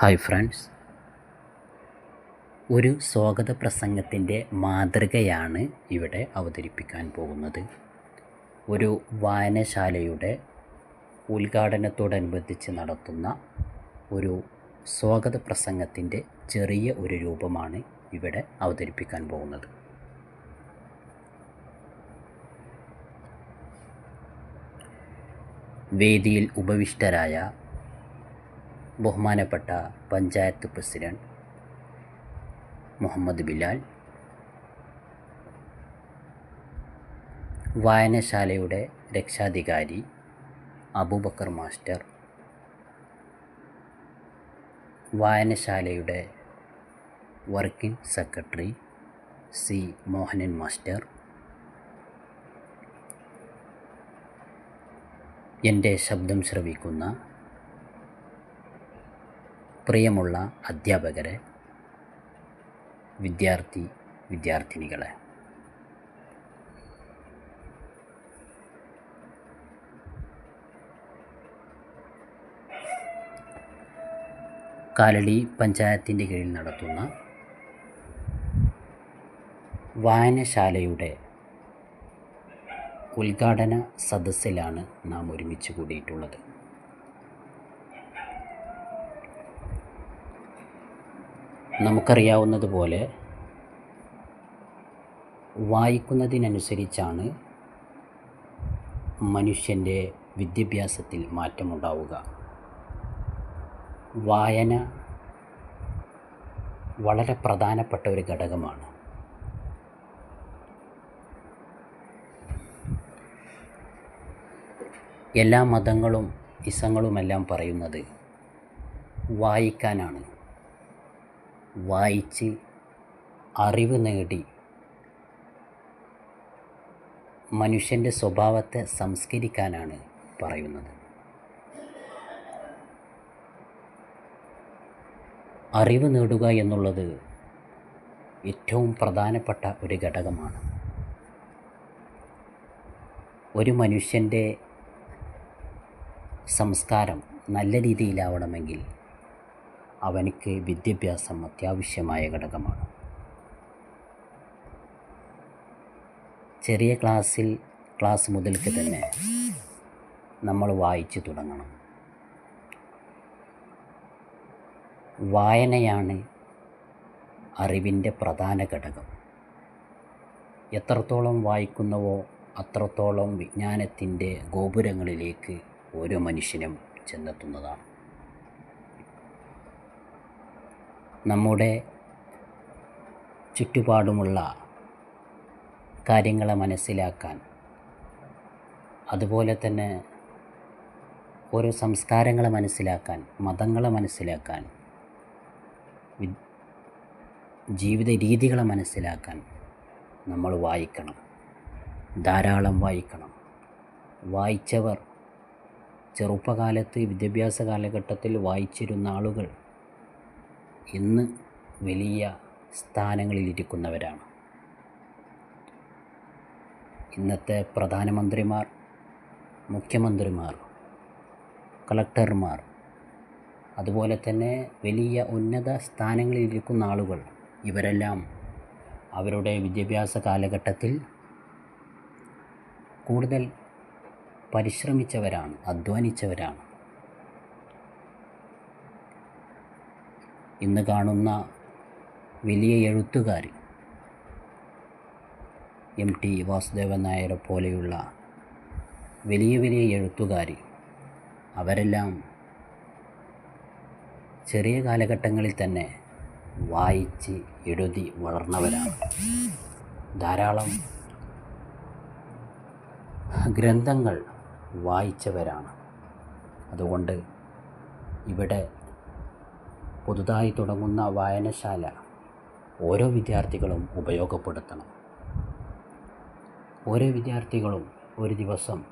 Hi friends. ഒരു സ്വാഗത പ്രസംഗത്തിന്റെ മാതൃകയാണ് ഇവിടെ അവതരിപ്പിക്കാൻ പോകുന്നത്. ഒരു വായനശാലയുടെ ഉദ്ഘാടനത്തോടനുബന്ധിച്ച് നടത്തുന്ന ഒരു സ്വാഗത പ്രസംഗത്തിന്റെ ചെറിയ ഒരു രൂപമാണ് ഇവിടെ അവതരിപ്പിക്കാൻ പോകുന്നത്. വേദിയിൽ ഉപവിഷ്ടരായ ബഹുമാനപ്പെട്ട പഞ്ചായത്ത് പ്രസിഡന്റ് മുഹമ്മദ് ബിലാൽ വായനശാലയുടെ രക്ഷാധികാരി Abubakar master വായനശാലയുടെ working secretary C Mohanan master എന്റെ ശബ്ദം ശ്രവിക്കുന്ന പ്രിയമുള്ള അധ്യാപകരെ വിദ്യാർത്ഥി വിദ്യാർത്ഥിനികളെ. കാലടി പഞ്ചായത്തിന്റെ കീഴിൽ നടത്തുന്ന വായനശാലയുടെ ഉദ്ഘാടന സദസ്സിലാണ് നാം ഒരുമിച്ച് കൂടിയിട്ടുള്ളത്. നമുക്കറിയാവുന്നതുപോലെ വായിക്കുന്നതിനനുസരിച്ചാണ് മനുഷ്യന്റെ വിദ്യാഭ്യാസത്തിൽ മാറ്റമുണ്ടാവുക. വായന വളരെ പ്രധാനപ്പെട്ട ഒരു ഘടകമാണ്. എല്ലാ മതങ്ങളും ഇസങ്ങളുമെല്ലാം പറയുന്നത് വായിക്കാനാണ്. വായിച്ച് അറിവ് നേടി. മനുഷ്യന്റെ സ്വഭാവത്തെ സംസ്കരിക്കാനാണ് പറയുന്നത്. അറിവ് നേടുക എന്നുള്ളത് ഏറ്റവും പ്രധാനപ്പെട്ട ഒരു ഘടകമാണ്. ഒരു മനുഷ്യന്റെ സംസ്കാരം നല്ല രീതിയിലാവണമെങ്കിൽ അവനക്ക് വിദ്യാഭ്യാസം അത്യാവശ്യമായ ഘടകമാണ്. ചെറിയ ക്ലാസ്സിൽ ക്ലാസ് മുതൽക്ക് തന്നെ നമ്മൾ വായിച്ചു തുടങ്ങണം. വായനയാണ് അറിവിന്റെ പ്രധാന ഘടകം. എത്രത്തോളം വായിക്കുന്നവോ അത്രത്തോളം വിജ്ഞാനത്തിന്റെ ഗോപുരങ്ങളിലേക്ക് ഓരോ മനുഷ്യനും ചെന്നെത്തുന്നതാണ്. നമ്മുടെ ചുറ്റുപാടുമുള്ള കാര്യങ്ങളെ മനസ്സിലാക്കാൻ. അതുപോലെ തന്നെ ഓരോ സംസ്കാരങ്ങളെ മനസ്സിലാക്കാൻ മതങ്ങളെ മനസ്സിലാക്കാൻ ജീവിത രീതികളെ മനസ്സിലാക്കാൻ നമ്മൾ വായിക്കണം. ധാരാളം വായിക്കണം. വായിച്ചവർ ചെറുപ്പകാലത്ത് വിദ്യാഭ്യാസ കാലഘട്ടത്തിൽ വായിച്ചിരുന്ന ആളുകൾ ഇന്ന് വലിയ സ്ഥാനങ്ങളിലിരിക്കുന്നവരാണ്. ഇന്നത്തെ പ്രധാനമന്ത്രിമാർ മുഖ്യമന്ത്രിമാർ കളക്ടർമാർ അതുപോലെ തന്നെ വലിയ ഉന്നത സ്ഥാനങ്ങളിലിരിക്കുന്ന ആളുകൾ ഇവരെല്ലാം അവരുടെ വിദ്യാഭ്യാസ കാലഘട്ടത്തിൽ കൂടുതൽ പരിശ്രമിച്ചവരാണ് അധ്വാനിച്ചവരാണ്. ഇന്ന് കാണുന്ന വലിയ എഴുത്തുകാർ എം ടി വാസുദേവൻ നായരെ പോലെയുള്ള വലിയ വലിയ എഴുത്തുകാർ അവരെല്ലാം ചെറിയ കാലഘട്ടങ്ങളിൽ തന്നെ വായിച്ച് എഴുതി വളർന്നവരാണ്. ധാരാളം ഗ്രന്ഥങ്ങൾ വായിച്ചവരാണ്. അതുകൊണ്ട് ഇവിടെ പുതുതായി തുടങ്ങുന്ന വായനശാല ഓരോ വിദ്യാർത്ഥികളും ഉപയോഗപ്പെടുത്തണം. ഓരോ വിദ്യാർത്ഥികളും ഒരു ദിവസം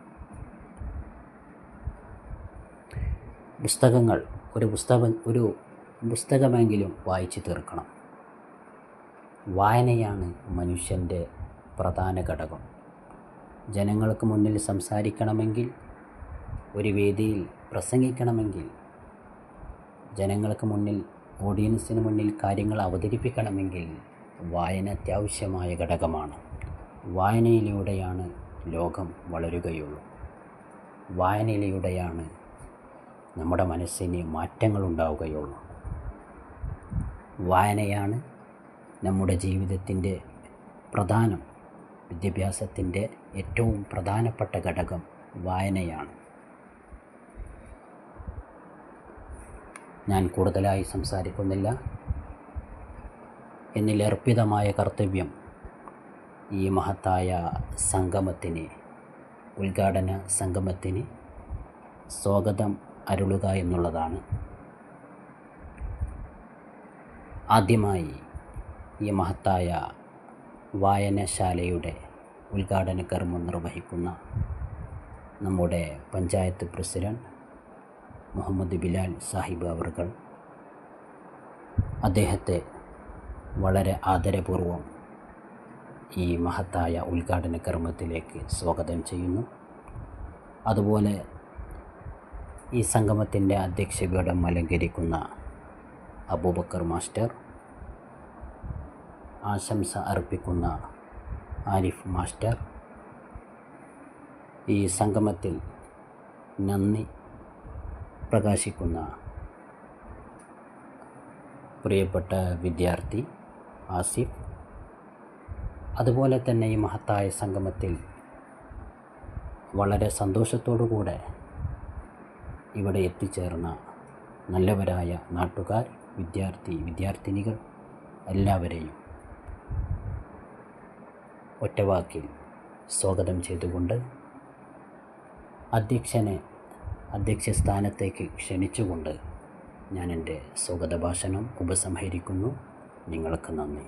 പുസ്തകങ്ങൾ ഒരു പുസ്തകം ഒരു പുസ്തകമെങ്കിലും വായിച്ചു തീർക്കണം. വായനയാണ് മനുഷ്യന്റെ പ്രധാന ഘടകം. ജനങ്ങൾക്ക് മുന്നിൽ സംസാരിക്കണമെങ്കിൽ ഒരു വേദിയിൽ പ്രസംഗിക്കണമെങ്കിൽ ജനങ്ങൾക്ക് മുന്നിൽ ഓഡിയൻസിന് മുന്നിൽ കാര്യങ്ങൾ അവതരിപ്പിക്കണമെങ്കിൽ വായന അത്യാവശ്യമായ ഘടകമാണ്. വായനയിലൂടെയാണ് ലോകം വളരുകയുള്ളൂ. വായനയിലൂടെയാണ് നമ്മുടെ മനസ്സിന് മാറ്റങ്ങൾ ഉണ്ടാവുകയുള്ളൂ. വായനയാണ് നമ്മുടെ ജീവിതത്തിന്റെ പ്രധാനം. വിദ്യാഭ്യാസത്തിന്റെ ഏറ്റവും പ്രധാനപ്പെട്ട ഘടകം വായനയാണ്. ഞാൻ കൂടുതലായി സംസാരിക്കുന്നില്ല. എന്നിൽ അർപ്പിതമായ കർത്തവ്യം ഈ മഹത്തായ സംഗമത്തിന് ഉദ്ഘാടന സംഗമത്തിന് സ്വാഗതം അരുളുക എന്നുള്ളതാണ്. ആദ്യമായി ഈ മഹത്തായ വായനശാലയുടെ ഉദ്ഘാടന കർമ്മം നിർവഹിക്കുന്ന നമ്മുടെ പഞ്ചായത്ത് പ്രസിഡന്റ് മുഹമ്മദ് ബിലാൽ സാഹിബ് അവർകൾ അദ്ദേഹത്തെ വളരെ ആദരപൂർവം ഈ മഹത്തായ ഉദ്ഘാടന കർമ്മത്തിലേക്ക് സ്വാഗതം ചെയ്യുന്നു. അതുപോലെ ഈ സംഗമത്തിന്റെ അധ്യക്ഷപീഠം അലങ്കരിക്കുന്ന അബൂബക്കർ മാസ്റ്റർ ആശംസ അർപ്പിക്കുന്ന ആരിഫ് മാസ്റ്റർ ഈ സംഗമത്തിൽ നന്ദി പ്രകാശിക്കുന്ന പ്രിയപ്പെട്ട വിദ്യാർത്ഥി ആസിഫ്. അതുപോലെ തന്നെ ഈ മഹത്തായ സംഗമത്തിൽ വളരെ സന്തോഷത്തോടുകൂടെ ഇവിടെ എത്തിച്ചേർന്ന നല്ലവരായ നാട്ടുകാർ വിദ്യാർത്ഥി വിദ്യാർത്ഥിനികൾ എല്ലാവരെയും ഒറ്റവാക്കിൽ സ്വാഗതം ചെയ്തുകൊണ്ട് അധ്യക്ഷനെ അധ്യക്ഷ സ്ഥാനത്തേക്ക് ക്ഷണിച്ചുകൊണ്ട് ഞാൻ എന്റെ സ്വാഗത ഭാഷണം ഉപസംഹരിക്കുന്നു. നിങ്ങൾക്ക് നന്ദി.